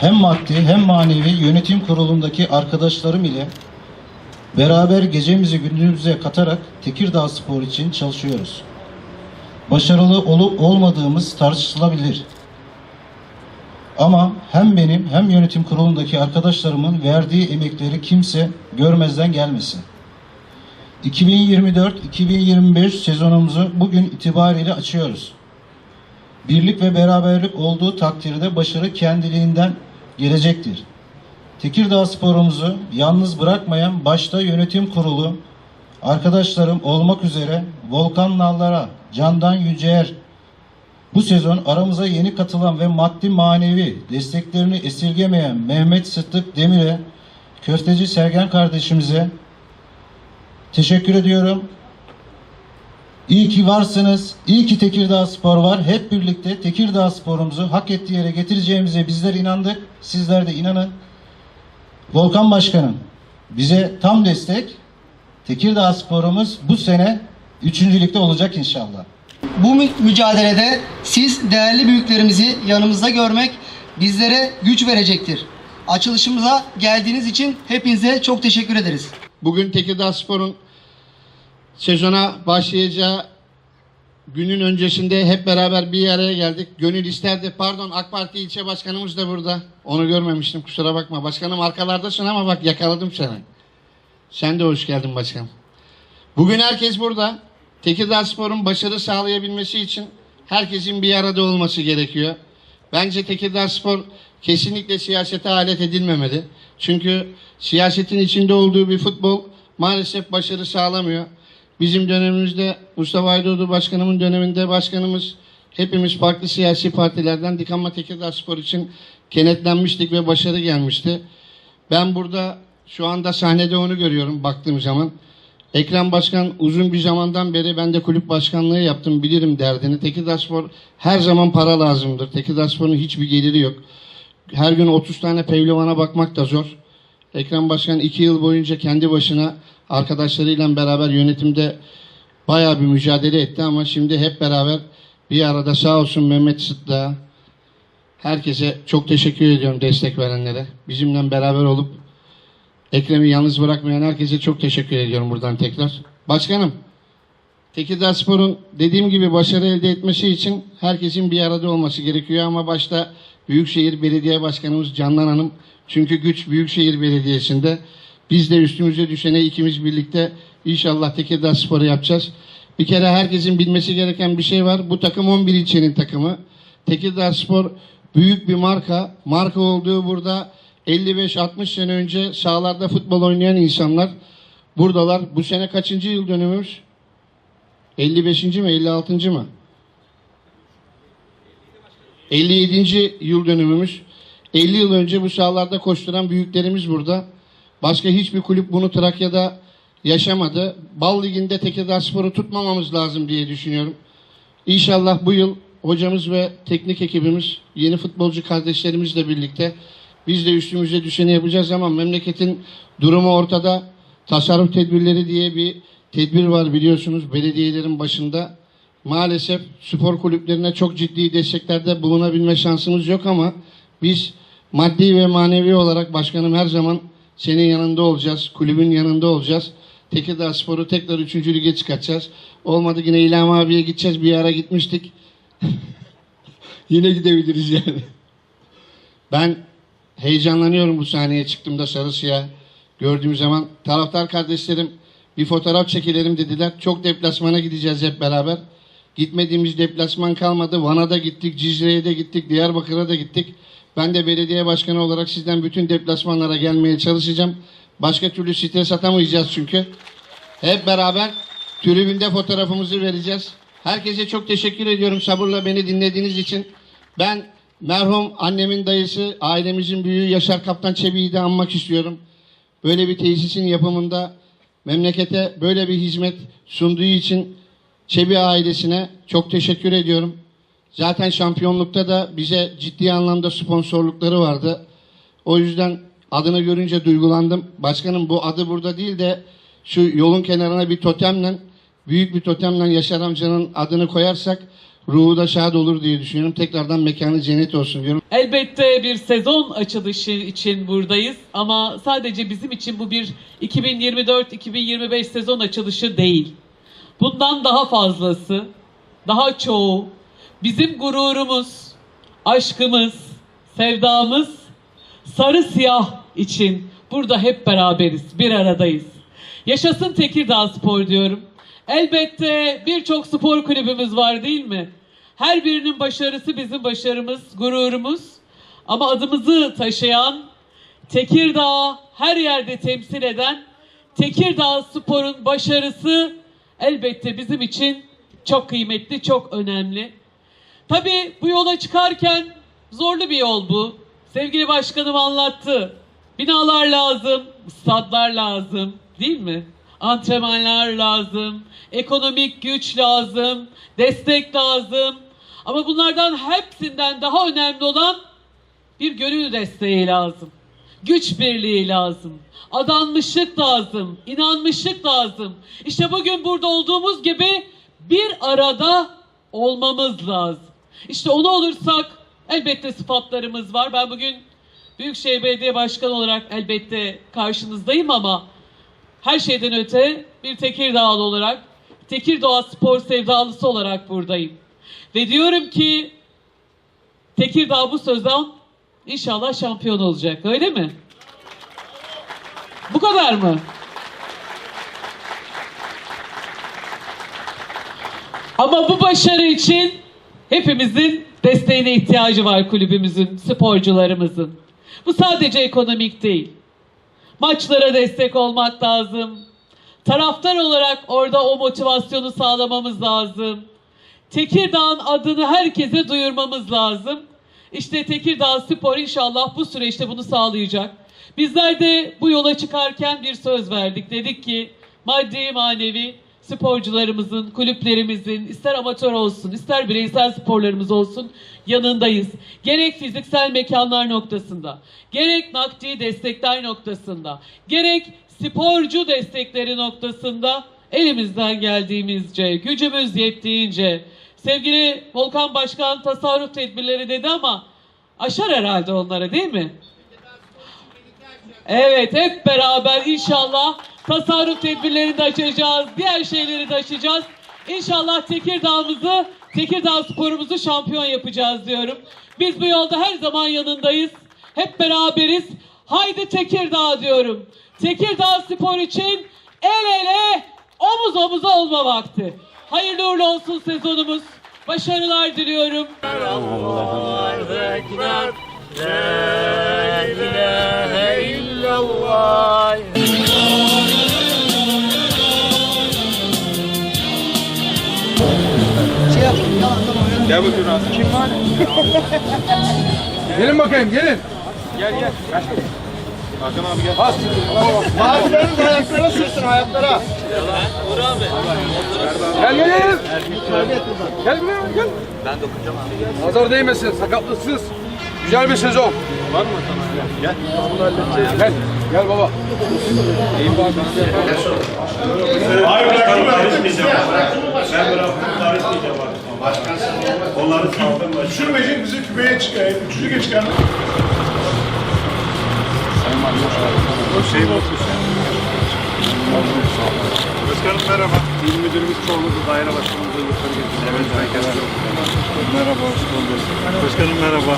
hem maddi hem manevi yönetim kurulundaki arkadaşlarım ile beraber gecemizi gündüzümüze katarak Tekirdağ Spor için çalışıyoruz. Başarılı olup olmadığımız tartışılabilir. Ama hem benim hem yönetim kurulundaki arkadaşlarımın verdiği emekleri kimse görmezden gelmesin. 2024-2025 sezonumuzu bugün itibariyle açıyoruz. Birlik ve beraberlik olduğu takdirde başarı kendiliğinden gelecektir. Tekirdağ sporumuzu yalnız bırakmayan başta yönetim kurulu, arkadaşlarım olmak üzere Volkan Nallara, Candan Yüceer, bu sezon aramıza yeni katılan ve maddi manevi desteklerini esirgemeyen Mehmet Sıddık Demir'e, Köfteci Sergen kardeşimize teşekkür ediyorum. İyi ki varsınız. İyi ki Tekirdağ Spor var. Hep birlikte Tekirdağ Spor'umuzu hak ettiği yere getireceğimize bizler inandık. Sizler de inanın. Volkan Başkanım bize tam destek. Tekirdağ Spor'umuz bu sene üçüncülükte olacak inşallah. Bu mü- mücadelede siz değerli büyüklerimizi yanımızda görmek bizlere güç verecektir. Açılışımıza geldiğiniz için hepinize çok teşekkür ederiz. Bugün Tekirdağ Spor'un sezona başlayacağı günün öncesinde hep beraber bir araya geldik. Gönül isterdi. Pardon AK Parti ilçe başkanımız da burada. Onu görmemiştim kusura bakma. Başkanım arkalardasın ama bak yakaladım seni. Sen de hoş geldin başkanım. Bugün herkes burada. Tekirdağ Spor'un başarı sağlayabilmesi için herkesin bir arada olması gerekiyor. Bence Tekirdağ Spor kesinlikle siyasete alet edilmemeli. Çünkü siyasetin içinde olduğu bir futbol maalesef başarı sağlamıyor. Bizim dönemimizde Mustafa Aydoğdu Başkanımın döneminde başkanımız hepimiz farklı siyasi partilerden Dikanma Tekirdağ Spor için kenetlenmiştik ve başarı gelmişti. Ben burada şu anda sahnede onu görüyorum baktığım zaman. Ekrem Başkan uzun bir zamandan beri ben de kulüp başkanlığı yaptım bilirim derdini. Tekirdağspor her zaman para lazımdır. Tekirdağspor'un hiçbir geliri yok. Her gün 30 tane pehlivana bakmak da zor. Ekrem Başkan 2 yıl boyunca kendi başına arkadaşlarıyla beraber yönetimde bayağı bir mücadele etti ama şimdi hep beraber bir arada sağ olsun Mehmet Sıtlığa herkese çok teşekkür ediyorum destek verenlere. Bizimle beraber olup Ekrem'i yalnız bırakmayan herkese çok teşekkür ediyorum buradan tekrar. Başkanım, Tekirdağ Spor'un dediğim gibi başarı elde etmesi için herkesin bir arada olması gerekiyor ama başta Büyükşehir Belediye Başkanımız Candan Hanım çünkü güç Büyükşehir Belediyesi'nde biz de üstümüze düşene ikimiz birlikte inşallah Tekirdağ Spor'u yapacağız. Bir kere herkesin bilmesi gereken bir şey var. Bu takım 11 ilçenin takımı. Tekirdağ Spor büyük bir marka. Marka olduğu burada 55-60 sene önce sahalarda futbol oynayan insanlar buradalar. Bu sene kaçıncı yıl dönümümüz? 55. mi 56. mı? 57. yıl dönümümüz. 50 yıl önce bu sahalarda koşturan büyüklerimiz burada. Başka hiçbir kulüp bunu Trakya'da yaşamadı. Bal Ligi'nde Tekirdağspor'u tutmamamız lazım diye düşünüyorum. İnşallah bu yıl hocamız ve teknik ekibimiz, yeni futbolcu kardeşlerimizle birlikte biz de üstümüze düşeni yapacağız ama memleketin durumu ortada. Tasarruf tedbirleri diye bir tedbir var biliyorsunuz belediyelerin başında. Maalesef spor kulüplerine çok ciddi desteklerde bulunabilme şansımız yok ama biz maddi ve manevi olarak başkanım her zaman senin yanında olacağız. Kulübün yanında olacağız. Tekirdağ Spor'u tekrar 3. lige çıkartacağız. Olmadı yine İlham abiye gideceğiz. Bir ara gitmiştik. yine gidebiliriz yani. Ben heyecanlanıyorum bu sahneye çıktığımda sarı siyah gördüğüm zaman. Taraftar kardeşlerim bir fotoğraf çekilelim dediler. Çok deplasmana gideceğiz hep beraber. Gitmediğimiz deplasman kalmadı. Van'a da gittik, Cizre'ye de gittik, Diyarbakır'a da gittik. Ben de belediye başkanı olarak sizden bütün deplasmanlara gelmeye çalışacağım. Başka türlü stres atamayacağız çünkü. Hep beraber tribünde fotoğrafımızı vereceğiz. Herkese çok teşekkür ediyorum sabırla beni dinlediğiniz için. Ben merhum annemin dayısı, ailemizin büyüğü Yaşar Kaptan Çebi'yi de anmak istiyorum. Böyle bir tesisin yapımında memlekete böyle bir hizmet sunduğu için Çebi ailesine çok teşekkür ediyorum. Zaten şampiyonlukta da bize ciddi anlamda sponsorlukları vardı. O yüzden adını görünce duygulandım. Başkanım bu adı burada değil de şu yolun kenarına bir totemle, büyük bir totemle Yaşar amcanın adını koyarsak ruhu da şad olur diye düşünüyorum. Tekrardan mekanı cennet olsun diyorum. Elbette bir sezon açılışı için buradayız ama sadece bizim için bu bir 2024-2025 sezon açılışı değil. Bundan daha fazlası, daha çoğu bizim gururumuz, aşkımız, sevdamız sarı siyah için burada hep beraberiz, bir aradayız. Yaşasın Tekirdağ Spor diyorum. Elbette birçok spor kulübümüz var değil mi? Her birinin başarısı bizim başarımız, gururumuz. Ama adımızı taşıyan, Tekirdağ her yerde temsil eden Tekirdağ Spor'un başarısı elbette bizim için çok kıymetli, çok önemli. Tabii bu yola çıkarken zorlu bir yol bu. Sevgili başkanım anlattı. Binalar lazım, stadlar lazım değil mi? Antrenmanlar lazım, ekonomik güç lazım, destek lazım. Ama bunlardan hepsinden daha önemli olan bir gönül desteği lazım. Güç birliği lazım. Adanmışlık lazım. inanmışlık lazım. İşte bugün burada olduğumuz gibi bir arada olmamız lazım. İşte onu olursak elbette sıfatlarımız var. Ben bugün Büyükşehir Belediye Başkanı olarak elbette karşınızdayım ama her şeyden öte bir Tekirdağlı olarak, Tekirdağ spor sevdalısı olarak buradayım. Ve diyorum ki Tekirdağ bu sezon inşallah şampiyon olacak. Öyle mi? Bu kadar mı? Ama bu başarı için hepimizin desteğine ihtiyacı var kulübümüzün, sporcularımızın. Bu sadece ekonomik değil. Maçlara destek olmak lazım. Taraftar olarak orada o motivasyonu sağlamamız lazım. Tekirdağ'ın adını herkese duyurmamız lazım. İşte Tekirdağ Spor inşallah bu süreçte bunu sağlayacak. Bizler de bu yola çıkarken bir söz verdik. Dedik ki maddi manevi sporcularımızın, kulüplerimizin ister amatör olsun, ister bireysel sporlarımız olsun yanındayız. Gerek fiziksel mekanlar noktasında, gerek nakdi destekler noktasında, gerek sporcu destekleri noktasında elimizden geldiğimizce, gücümüz yettiğince, sevgili Volkan Başkan tasarruf tedbirleri dedi ama aşar herhalde onlara değil mi? Evet hep beraber inşallah tasarruf tedbirlerini de açacağız. Diğer şeyleri de açacağız. İnşallah Tekirdağ'ımızı, Tekirdağ sporumuzu şampiyon yapacağız diyorum. Biz bu yolda her zaman yanındayız. Hep beraberiz. Haydi Tekirdağ diyorum. Tekirdağ spor için el ele omuz omuza olma vakti. Hayırlı uğurlu olsun sezonumuz. Başarılar diliyorum. Şey yap. Tamam tamam. Gel bakayım Rasim. Kim var? gelin bakayım gelin. Gel gel. Kaç Hakan abi gel. Bas. Mavileriniz ayaklara sürsün ayaklara. Gel gel gel. Gel buraya gel. Ben dokunacağım abi. Nazar değmesin sakatlıksız. Güzel bir sezon. Var mı? Gel. Gel. Gel baba. Hayır bıraktım karışmayacağım. Ben bıraktım karışmayacağım. Onları saldım. Düşürmeyecek bizi kümeye çıkar. Üçüncü geç geldi. Şey olmuş Başkanım merhaba. İl müdürümüz çoğunluğu daire başkanımıza yukarı getirdi. Evet, herkes Merhaba, hoş bulduk. Başkanım merhaba.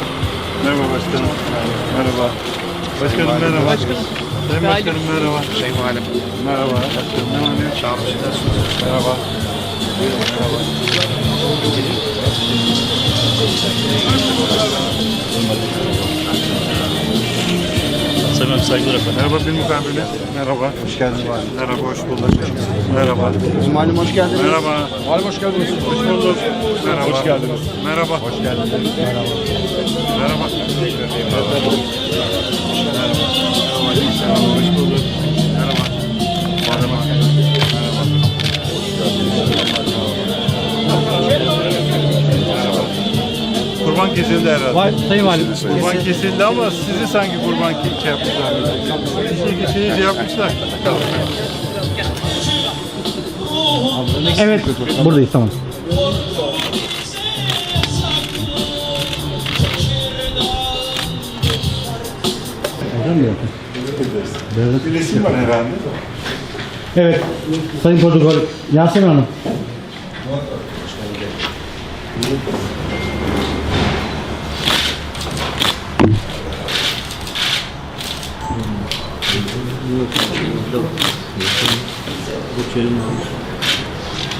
Merhaba başkanım. Merhaba. Başkanım merhaba. Başkanım. Sayın başkanım merhaba. Sayın valim. Merhaba. Başkanım ne var ne yok? Merhaba. Sayın saygılar efendim. Merhaba bir mukabele. Merhaba. Hoş geldin valim. Merhaba, hoş bulduk. Merhaba. Malim hoş geldiniz. Merhaba. Halim hoş geldiniz. Hoş bulduk. Merhaba. Hoş geldiniz. Merhaba. Hoş geldiniz. Merhaba. Merhaba. Merhaba. Hoş bulduk. Merhaba. Merhaba. Merhaba. kurban kesildi herhalde. Var, sayın Valim. Kurban kesildi ama sizi sanki kurban şey yapmışlar. İşi geçirince şey şey yapmışlar. Evet, buradayız tamam. Bir resim var herhalde. Evet, Sayın Protokol, Yasemin Hanım. 你，也是，不觉得吗？